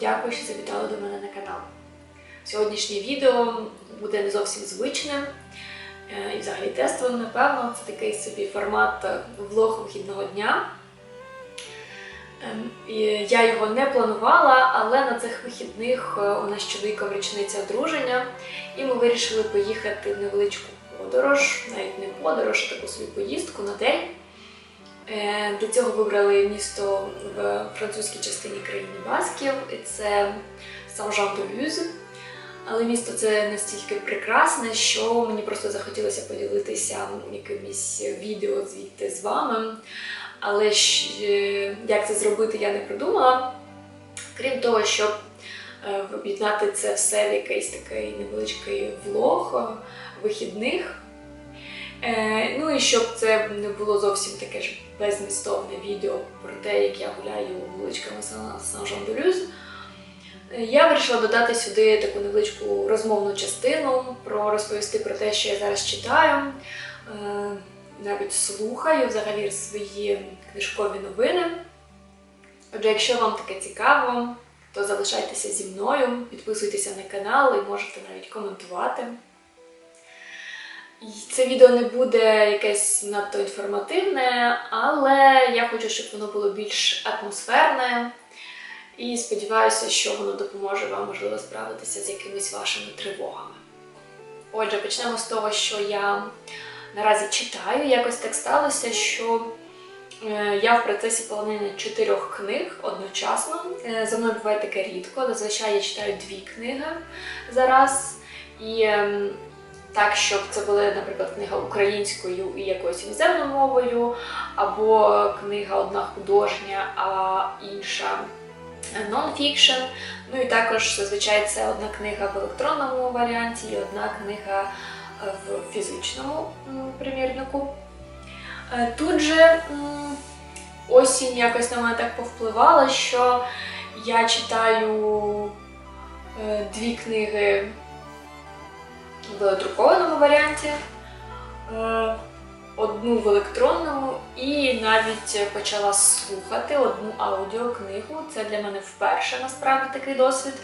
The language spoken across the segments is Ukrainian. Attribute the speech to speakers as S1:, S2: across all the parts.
S1: Дякую, що завітали до мене на канал. Сьогоднішнє відео буде не зовсім звичним е, і взагалі тестовим, напевно. Це такий собі формат е, влог вихідного дня. Ем, Я його не планувала, але на цих вихідних е, у нас з чоловіком річниця одруження, і ми вирішили поїхати в невеличку подорож, навіть не подорож, а таку собі поїздку на день. Е, Для цього вибрали місто в французькій частині країни Басків, і це Сан-Жан-де-Люз. Але місто це настільки прекрасне, що мені просто захотілося поділитися якимось відео звідти з вами. Але е, як це зробити, я не придумала. Крім того, щоб е, об'єднати це все в якийсь такий невеличкий влог вихідних. Е, ну і щоб це не було зовсім таке ж безмістовне відео про те, як я гуляю вуличками Сан-Жан-де-Люз, я вирішила додати сюди таку невеличку розмовну частину, про розповісти про те, що я зараз читаю, е, навіть слухаю взагалі свої книжкові новини. Отже, якщо вам таке цікаво, то залишайтеся зі мною, підписуйтеся на канал і можете навіть коментувати. Це відео не буде якесь надто інформативне, але я хочу, щоб воно було більш атмосферне. І сподіваюся, що воно допоможе вам, можливо, справитися з якимись вашими тривогами. Отже, почнемо з того, що я наразі читаю. Якось так сталося, що е, я в процесі полонення чотирьох книг одночасно. Е, За мною буває таке рідко. Зазвичай я читаю дві книги зараз. І ем, так, щоб це була, наприклад, книга українською і якоюсь іноземною мовою, або книга одна художня, а інша нон-фікшн. Ну і також зазвичай це одна книга в електронному варіанті і одна книга е, в фізичному примірнику. Е, Тут же осінь якось на мене так повпливала, що я читаю е, дві книги в друкованому варіанті, е, одну в електронному, і навіть почала слухати одну аудіокнигу. Це для мене вперше насправді такий досвід.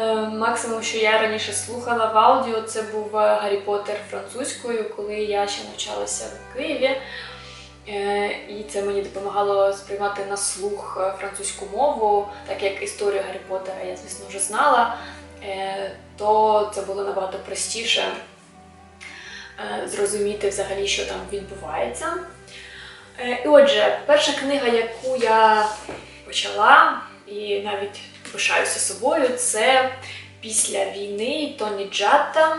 S1: Е, Максимум, що я раніше слухала в аудіо, це був Гаррі Поттер французькою, коли я ще навчалася в Києві. Е, І це мені допомагало сприймати на слух французьку мову, так як історію Гаррі Поттера я, звісно, вже знала, то це було набагато простіше е, зрозуміти взагалі, що там відбувається. Е, І отже, перша книга, яку я почала, і навіть пишаюся собою, це після війни Тоні Джатта.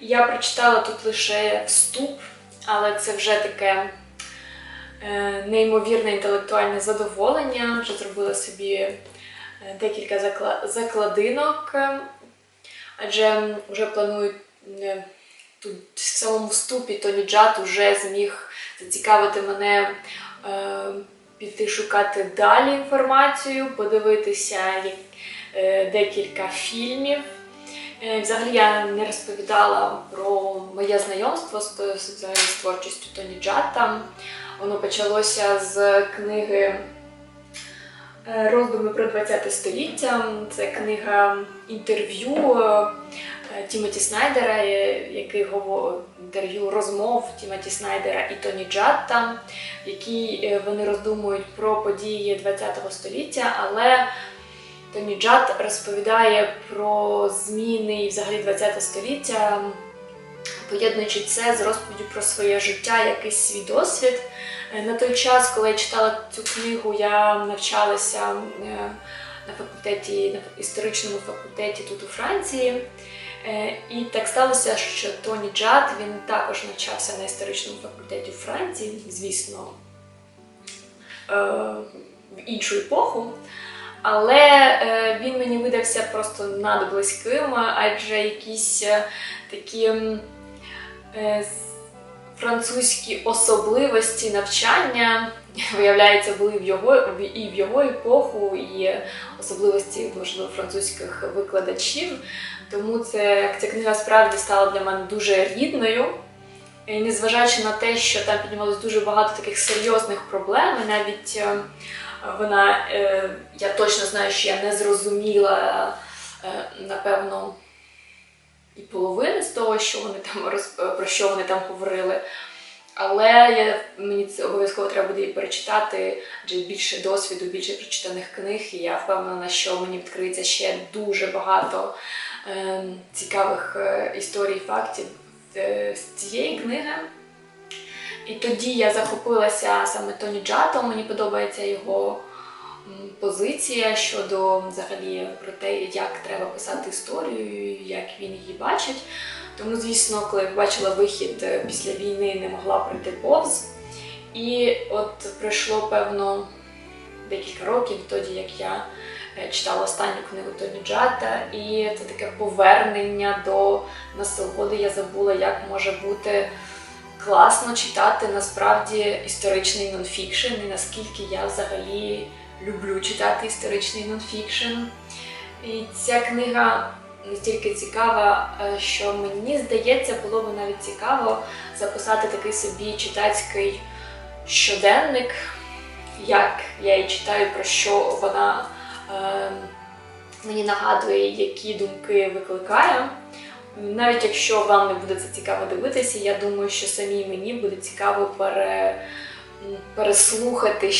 S1: Я прочитала тут лише вступ, але це вже таке е, неймовірне інтелектуальне задоволення. Вже зробила собі декілька закладинок, адже вже планую е, тут в самому вступі Тоні Джат вже зміг зацікавити мене е, піти шукати далі інформацію, подивитися е, декілька фільмів. Е, Взагалі я не розповідала про моє знайомство з, взагалі з творчістю Тоні Джата. Воно почалося з книги Роздуми про 20 століття. Це книга інтерв'ю е, Тімоті Снайдера, е, який говорить інтерв'ю розмов Тімоті Снайдера і Тоні Джатта, е, вони роздумують про події 20 століття, але Тоні Джат розповідає про зміни і взагалі 20 століття, поєднуючи це з розповіддю про своє життя, якийсь свій досвід. Е, На той час, коли я читала цю книгу, я навчалася е, на факультеті, на історичному факультеті тут у Франції. Е, І так сталося, що Тоні Джад він також навчався на історичному факультеті у Франції, звісно, в іншу епоху. Але він мені видався просто надблизьким, адже якісь такі французькі особливості навчання, виявляється, були в його і в його епоху, і особливості, можливо, французьких викладачів. Тому це, ця книга справді стала для мене дуже рідною. І незважаючи на те, що там піднімалось дуже багато таких серйозних проблем, і навіть е, Вона, е, я точно знаю, що я не зрозуміла, е, напевно, і половини з того, що вони там роз- про що вони там говорили. Але я, мені це обов'язково треба буде її перечитати, адже більше досвіду, більше прочитаних книг, і я впевнена, що мені відкриється ще дуже багато е, цікавих е, історій, фактів е, з цієї книги. І тоді я захопилася саме Тоні Джато, мені подобається його позиція щодо взагалі про те, як треба писати історію, як він її бачить. Тому, звісно, коли я побачила вихід е, після війни, не могла пройти повз. І от пройшло, певно, декілька років тоді, як я е, читала останню книгу Тоні Джата, і це таке повернення до насолоди. Я забула, як може бути класно читати насправді історичний нонфікшн, і наскільки я взагалі люблю читати історичний нонфікшн. І ця книга настільки цікава, е, що мені здається, було б навіть цікаво записати такий собі читацький щоденник, як я її читаю, про що вона е, мені нагадує, які думки викликає. Навіть якщо вам не буде це цікаво дивитися, я думаю, що самі мені буде цікаво пере, переслухати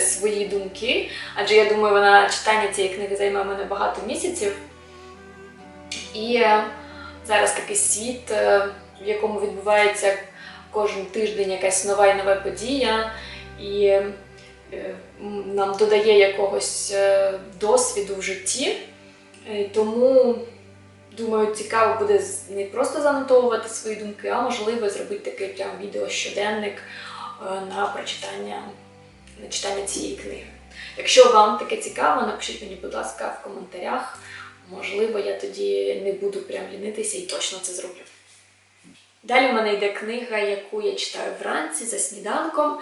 S1: свої думки, адже я думаю, вона читання цієї книги займе мене багато місяців. І е, зараз такий світ, е, в якому відбувається кожен тиждень якась нова і нова подія, і е, нам додає якогось досвіду в житті. Тому думаю, цікаво буде не просто занотовувати свої думки, а можливо зробити такий прям відеощоденник е, на прочитання на читання цієї книги. Якщо вам таке цікаво, напишіть мені, будь ласка, в коментарях. Можливо, я тоді не буду прям лінитися і точно це зроблю. Далі в мене йде книга, яку я читаю вранці за сніданком.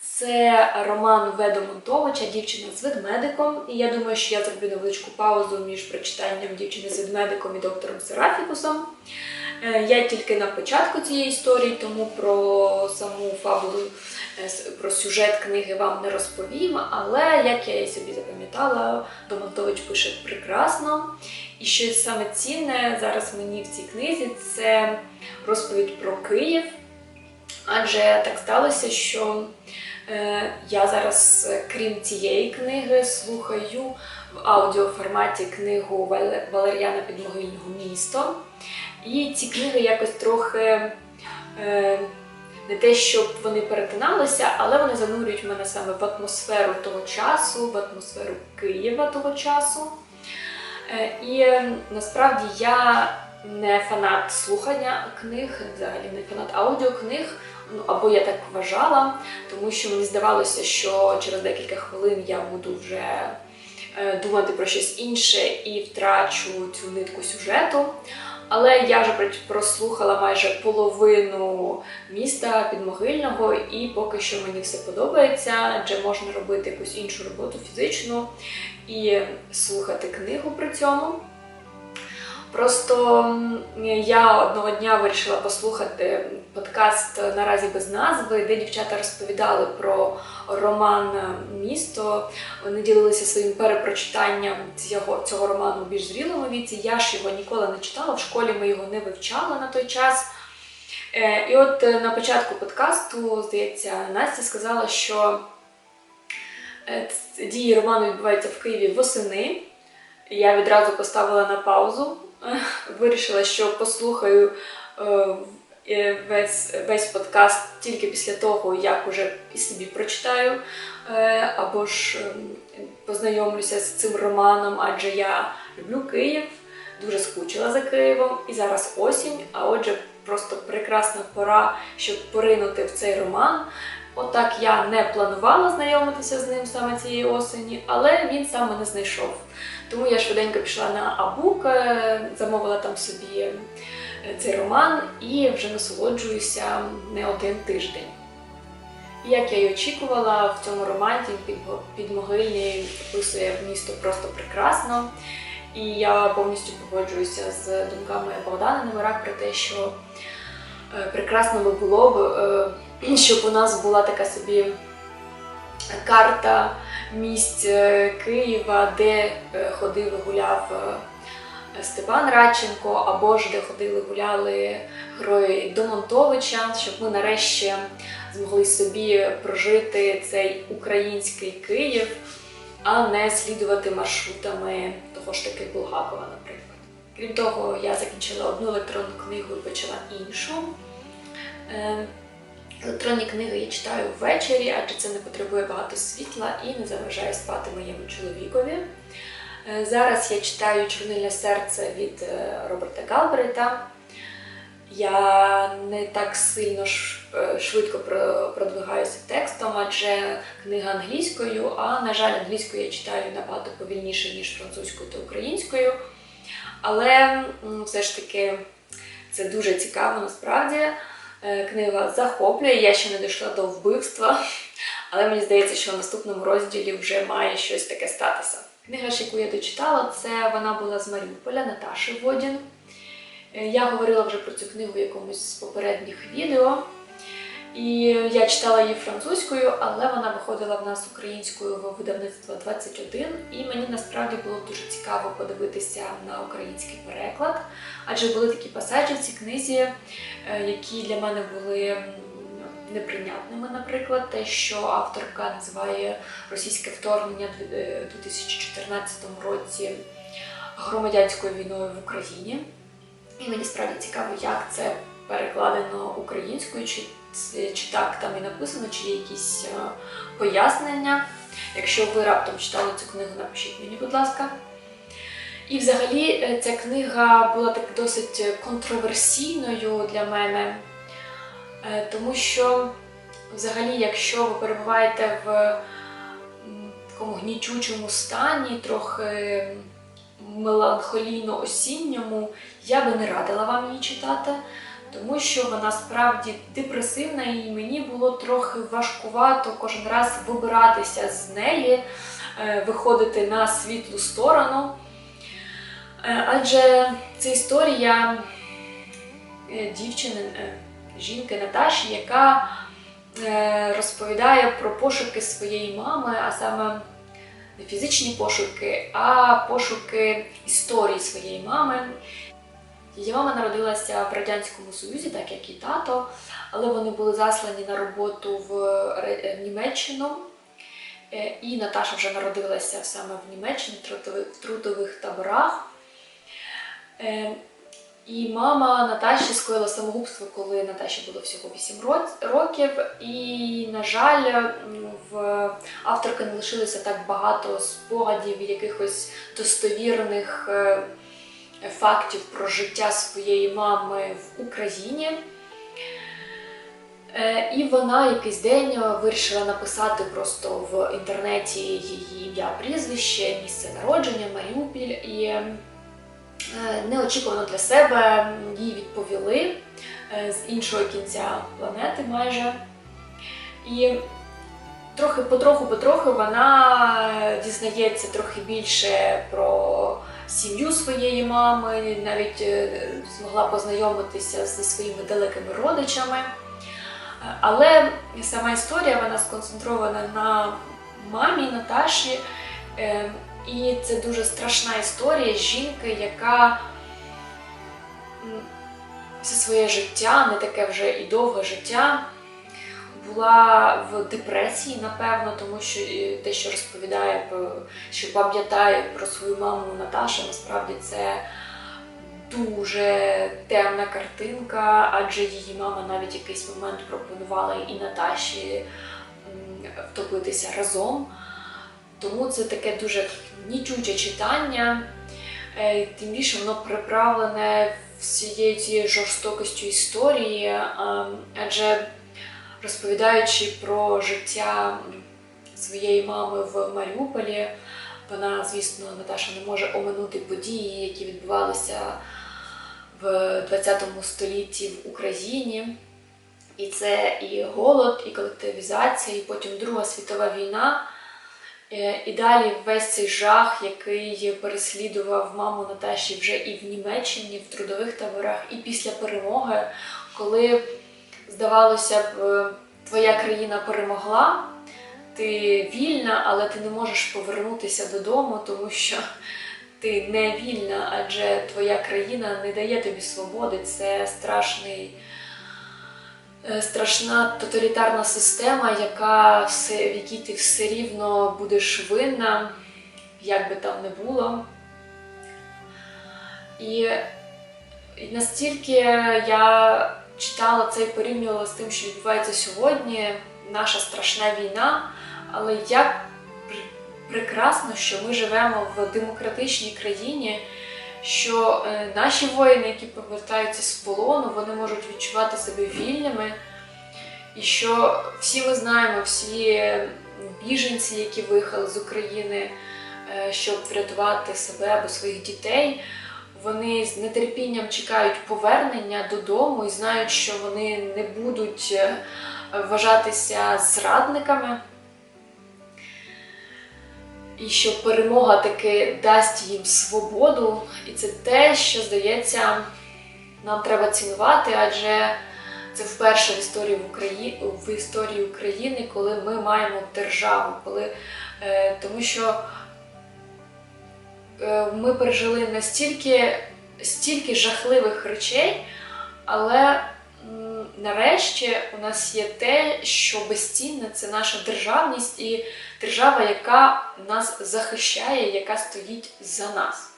S1: Це роман Ведо Монтовича Дівчина з ведмедиком. І я думаю, що я зроблю невеличку паузу між прочитанням дівчини з ведмедиком і доктором Серафікусом. Е, Я тільки на початку цієї історії, тому про саму фабулу, е, про сюжет книги вам не розповім. Але як я її собі запам'ятала, Домонтович пише прекрасно. І що саме цінне зараз мені в цій книзі це розповідь про Київ. Адже так сталося, що е, я зараз, крім цієї книги, слухаю в аудіоформаті книгу Вале- Валеріана Підмогильного Місто. І ці книги якось трохи е, не те, щоб вони перетиналися, але вони занурюють мене саме в атмосферу того часу, в атмосферу Києва того часу. Е, І е, насправді я не фанат слухання книг, взагалі не фанат аудіокниг, ну або я так вважала, тому що мені здавалося, що через декілька хвилин я буду вже думати про щось інше і втрачу цю нитку сюжету. Але я вже прослухала майже половину міста підмогильного, і поки що мені все подобається, адже можна робити якусь іншу роботу фізичну і слухати книгу при цьому. Просто я одного дня вирішила послухати подкаст наразі без назви, де дівчата розповідали про роман Місто. Вони ділилися своїм перепрочитанням цього, цього роману в більш зрілому віці. Я ж його ніколи не читала, в школі ми його не вивчали на той час. Е, І от е, на початку подкасту, здається, Настя сказала, що е, дії роману відбуваються в Києві восени. Я відразу поставила на паузу, вирішила, що послухаю е, е, весь, весь подкаст тільки після того, як уже і собі прочитаю, е, або ж ем, познайомлюся з цим романом, адже я люблю Київ, дуже скучила за Києвом, і зараз осінь, а отже, просто прекрасна пора, щоб поринути в цей роман. Отак я не планувала знайомитися з ним саме цієї осені, але він сам мене знайшов. Тому я швиденько пішла на Абук, замовила там собі е, цей роман і вже насолоджуюся не один тиждень. Як я й очікувала, в цьому романі Підмо- підмогильний описує місто просто прекрасно. І я повністю погоджуюся з думками Богдана Немирак про те, що е, прекрасно би було б, е, щоб у нас була така собі карта місць е, Києва, де е, ходив і гуляв е, Степан Радченко, або ж де ходили гуляли герої Домонтовича, щоб ми нарешті змогли собі прожити цей український Київ, а не слідувати маршрутами того ж таки Булгакова, наприклад. Крім того, я закінчила одну електронну книгу і почала іншу. Електронні книги я читаю ввечері, адже це не потребує багато світла і не заважає спати моєму чоловікові. Е, Зараз я читаю Чорнильне серце від е, Роберта Галбрейта. Я не так сильно е, швидко продвигаюся текстом, адже книга англійською, а на жаль, англійською я читаю набагато повільніше, ніж французькою та українською. Але все ж таки це дуже цікаво насправді. Е, Книга захоплює, я ще не дійшла до вбивства, але мені здається, що в наступному розділі вже має щось таке статися. Книга, яку я дочитала, це вона була з Маріуполя Наташі Водін. Е, Я говорила вже про цю книгу в якомусь з попередніх відео. І я читала її французькою, але вона виходила в нас українською в видавництво 21, і мені насправді було дуже цікаво подивитися на український переклад, адже були такі пасажі в цій книзі, е, які для мене були неприйнятними, наприклад, те, що авторка називає російське вторгнення в е, 2014 році громадянською війною в Україні. І мені справді цікаво, як це перекладено українською, чи, чи так там і написано, чи є якісь е, пояснення. Якщо ви раптом читали цю книгу, напишіть мені, будь ласка. І взагалі е, ця книга була так досить контроверсійною для мене, е, тому що, взагалі, якщо ви перебуваєте в такому гнічучому стані, трохи меланхолійно-осінньому, я би не радила вам її читати, тому що вона справді депресивна, і мені було трохи важкувато кожен раз вибиратися з неї, е, виходити на світлу сторону. Е, Адже це історія е, дівчини, жінки Наташі, яка розповідає про пошуки своєї мами, а саме не фізичні пошуки, а пошуки історії своєї мами. Її мама народилася в Радянському Союзі, так як і тато, але вони були заслані на роботу в Німеччину. Е, І Наташа вже народилася саме в Німеччині в трудових, таборах. Е, І мама Наташі скоїла самогубство, коли Наташі було всього 8 років. І, на жаль, в авторки не лишилося так багато спогадів, якихось достовірних е, фактів про життя своєї мами в Україні. Е, І вона якийсь день вирішила написати просто в інтернеті її ім'я, прізвище, місце народження, Маріупіль. І е, неочікувано для себе їй відповіли е, з іншого кінця планети майже. І трохи потроху-потроху вона дізнається трохи більше про сім'ю своєї мами, навіть е, змогла познайомитися зі своїми далекими родичами. Е, Але сама історія вона сконцентрована на мамі Наташі. Е, І це дуже страшна історія жінки, яка все своє життя, не таке вже і довге життя, була в депресії, напевно, тому що е, те, що розповідає, що пам'ятає про свою маму Наташа, насправді це дуже темна картинка, адже її мама навіть якийсь момент пропонувала і Наташі втопитися разом. Тому це таке дуже нічуче читання, Е, тим більше воно приправлене всією цією жорстокістю історії, адже розповідаючи про життя своєї мами в Маріуполі, вона, звісно, Наташа не може оминути події, які відбувалися в 20 столітті в Україні. І це і голод, і колективізація, і потім Друга світова війна. Е, І далі весь цей жах, який переслідував маму Наташі вже і в Німеччині, в трудових таборах, і після перемоги, коли здавалося б, е, твоя країна перемогла, ти вільна, але ти не можеш повернутися додому, тому що ти не вільна, адже твоя країна не дає тобі свободи. Це страшний, е, страшна тоталітарна система, яка все, в якій ти все рівно будеш винна, як би там не було. І, і настільки я читала це і порівнювала з тим, що відбувається сьогодні, наша страшна війна, але як прекрасно, що ми живемо в демократичній країні, що е, наші воїни, які повертаються з полону, вони можуть відчувати себе вільними. І що всі ми знаємо, всі біженці, які виїхали з України, е, щоб врятувати себе або своїх дітей, вони з нетерпінням чекають повернення додому і знають, що вони не будуть е, вважатися зрадниками. І що перемога таки дасть їм свободу, і це те, що здається, нам треба цінувати, адже це вперше в історії в Україні в історії України, коли ми маємо державу, коли е, тому що ми пережили настільки стільки жахливих речей, але нарешті у нас є те, що безцінне це наша державність і держава, яка нас захищає, яка стоїть за нас.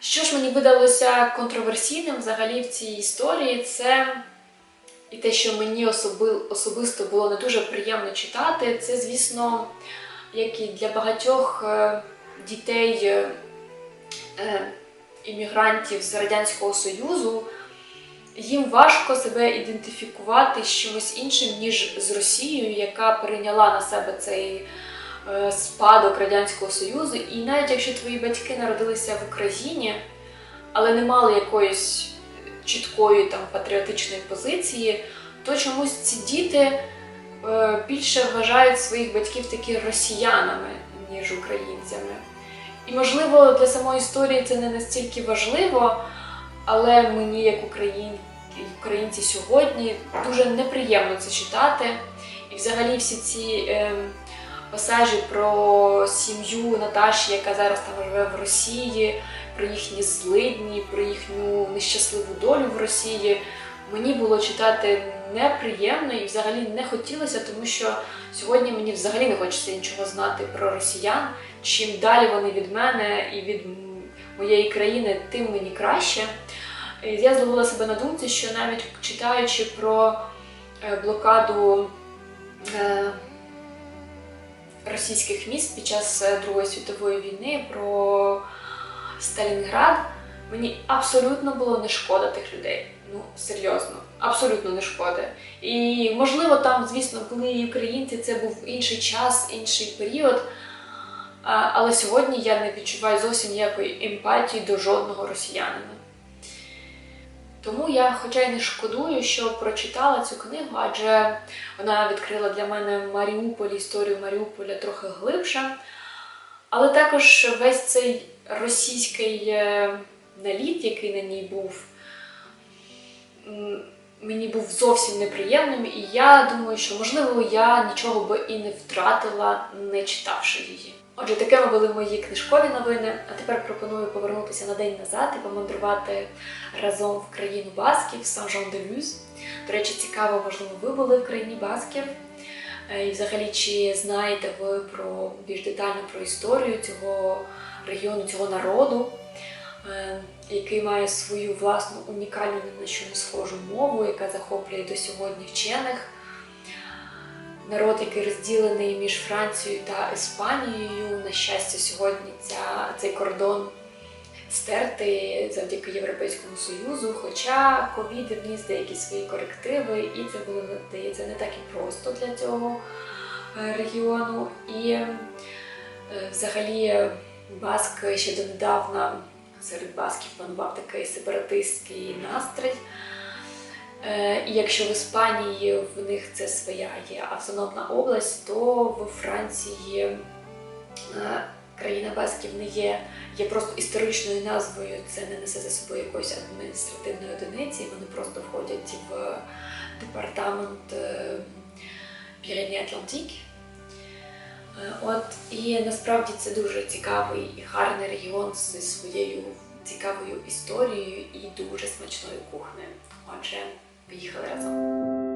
S1: Що ж мені видалося контроверсійним взагалі в цій історії, це і те, що мені особи, особисто було не дуже приємно читати, це, звісно, як і для багатьох е, дітей е, е, іммігрантів з Радянського Союзу, їм важко себе ідентифікувати з чимось іншим, ніж з Росією, яка перейняла на себе цей е, спадок Радянського Союзу. І навіть якщо твої батьки народилися в Україні, але не мали якоїсь чіткої там патріотичної позиції, то чомусь ці діти більше вважають своїх батьків таки росіянами, ніж українцями. І можливо для самої історії це не настільки важливо, але мені, як україн... українці сьогодні, дуже неприємно це читати. І взагалі всі ці е, пасажі про сім'ю Наташі, яка зараз там живе в Росії, про їхні злидні, про їхню нещасливу долю в Росії. Мені було читати неприємно і взагалі не хотілося, тому що сьогодні мені взагалі не хочеться нічого знати про росіян. Чим далі вони від мене і від моєї країни, тим мені краще. Я зловила себе на думці, що навіть читаючи про е, блокаду е, російських міст під час е, Другої світової війни, про Сталінград, мені абсолютно було не шкода тих людей. Ну, серйозно, абсолютно не шкода. І можливо, там, звісно, були і українці, це був інший час, інший період. Але сьогодні я не відчуваю зовсім ніякої емпатії до жодного росіянина. Тому я, хоча й не шкодую, що прочитала цю книгу, адже вона відкрила для мене Маріуполь, історію Маріуполя трохи глибше. Але також весь цей російський е, наліт, який на ній був, мені був зовсім неприємним, і я думаю, що можливо я нічого би і не втратила, не читавши її. Отже, такими були мої книжкові новини. А тепер пропоную повернутися на день назад і помандрувати разом в країну Басків, Сан-Жан-де-Люз. До речі, цікаво, можливо, ви були в країні Басків. Е, І взагалі, чи знаєте ви про більш детально про історію цього регіону, цього народу, який має свою власну унікальну ні на що не схожу мову, яка захоплює до сьогодні вчених. Народ, який розділений між Францією та Іспанією. На щастя, сьогодні ця, цей кордон стертий завдяки Європейському Союзу. Хоча ковід вніс деякі свої корективи, і це було здається не так і просто для цього е, регіону. І е, взагалі е, Баск ще донедавна серед басків панував такий сепаратистський настрій. Е, І якщо в Іспанії в них це своя є автономна область, то в Франції е, країна Басків не є, є просто історичною назвою, це не несе за собою якоїсь адміністративної одиниці, вони просто входять в департамент Пірені Атлантик. От і насправді це дуже цікавий і гарний регіон зі своєю цікавою історією і дуже смачною кухнею. Отже, поїхали разом.